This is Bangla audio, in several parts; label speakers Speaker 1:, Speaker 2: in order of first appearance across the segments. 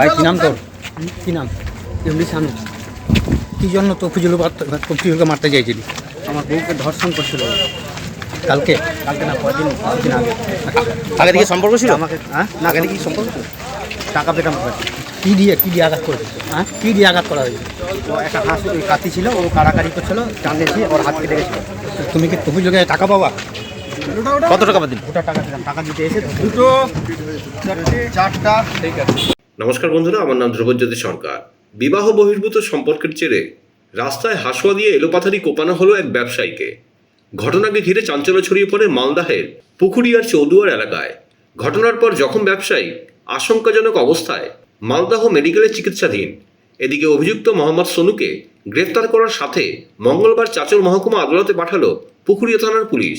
Speaker 1: ভাই কি নাম তোর? কি নাম? এমনি সামনে। কি জন্য তফিজুল তফিজুলকে মারতে চাইছিলি
Speaker 2: আমার বউকে ধর্ষণ করছিল।
Speaker 1: কালকে?
Speaker 2: কালকে না কদিন দিন আগে।
Speaker 1: আগে থেকে সম্পর্ক ছিল?
Speaker 2: আমাকে হ্যাঁ? না আগে কি সম্পর্ক ছিল? টাকা পেতাম
Speaker 1: কি দিয়ে কি দিয়ে আঘাত করেছে হ্যাঁ? কি দিয়ে আঘাত করা হয়েছে
Speaker 2: ও একটা হাঁস কাতি ছিল ও কারাকারি করছিল টানেছি ওর হাত কেটে গেছিল।
Speaker 1: তুমি কি তফিজুলকে টাকা পাবা? কত টাকা দিন
Speaker 2: টাকা দিতে এসে দুটো চারটা ঠিক আছে।
Speaker 3: নমস্কার বন্ধুরা আমার নাম ধ্রুবজ্যোতি সরকার। বিবাহ বহির্ভূত সম্পর্কের জেরে রাস্তায় হাসুয়া দিয়ে এলোপাথারি কোপানো হলো এক ব্যবসায়ীকে। ঘটনাকে ঘিরে চাঞ্চল্য ছড়িয়ে পড়ে মালদাহের পুকুরিয়ার চৌদুয়ার এলাকায়। ঘটনার পর জখম ব্যবসায়ী আশঙ্কাজনক অবস্থায় মালদাহ মেডিকেলে চিকিৎসাধীন। এদিকে অভিযুক্ত মোহাম্মদ সোনুকে গ্রেফতার করার সাথে মঙ্গলবার চাচল মহকুমা আদালতে পাঠালো পুকুরিয়া থানার পুলিশ।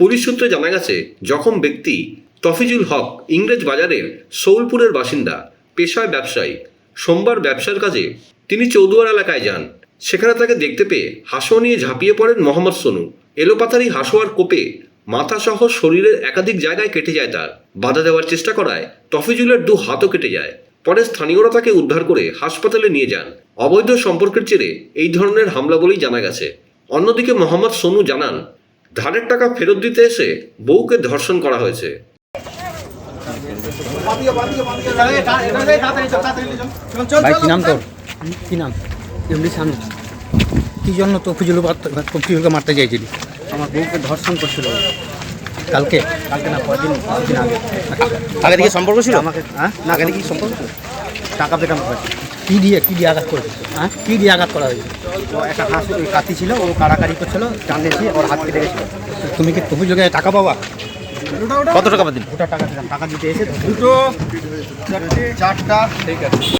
Speaker 3: পুলিশ সূত্রে জানা গেছে, জখম ব্যক্তি তফিজুল হক ইংরেজ বাজারের সৌলপুরের বাসিন্দা, পেশায় ব্যবসায়ী। সোমবার ব্যবসার কাজে তিনি চৌদুয়ার এলাকায় যান। সেখানে তাকে দেখতে পেয়ে হাসুয়া নিয়ে ঝাঁপিয়ে পড়েন মোহাম্মদ সোনু। এলোপাতারি হাসুয়ার কোপে মাথা সহ শরীরের একাধিক জায়গায় কেটে যায় তার। বাধা দেওয়ার চেষ্টা করায় তফিজুলের দু হাতও কেটে যায়। পরে স্থানীয়রা তাকে উদ্ধার করে হাসপাতালে নিয়ে যান। অবৈধ সম্পর্কের জেরে এই ধরনের হামলা বলেই জানা গেছে। অন্যদিকে মোহাম্মদ সোনু জানান ধারের টাকা ফেরত দিতে এসে বউকে ধর্ষণ করা হয়েছে।
Speaker 1: ভাই কি নাম তোর? কি নাম? এমনি সামনে কি জন্য তফিজুল তফিজুলকে মারতে চাইছিলি?
Speaker 2: আমার বউকে ধর্ষণ করছিল।
Speaker 1: কালকে?
Speaker 2: কালকে না কদিন দিন আগে।
Speaker 1: আগে থেকে সম্পর্ক ছিল?
Speaker 2: আমাকে হ্যাঁ? না আগে কি সম্পর্ক ছিল? টাকা পেতাম
Speaker 1: কি দিয়ে কি দিয়ে আঘাত করেছে? হ্যাঁ? কি দিয়ে আঘাত করা হয়েছে?
Speaker 2: ও একটা হাঁস কাতি ছিল ও কাড়াকাড়ি করছিল জানিয়েছি ওর হাত কেটে গেছিল
Speaker 1: তুমি কি তফিজুলকে টাকা পাবা? কত টাকা দিন
Speaker 2: দুটো টাকা দিলাম? টাকা দিতে এসে দুটো চারটা। ঠিক আছে।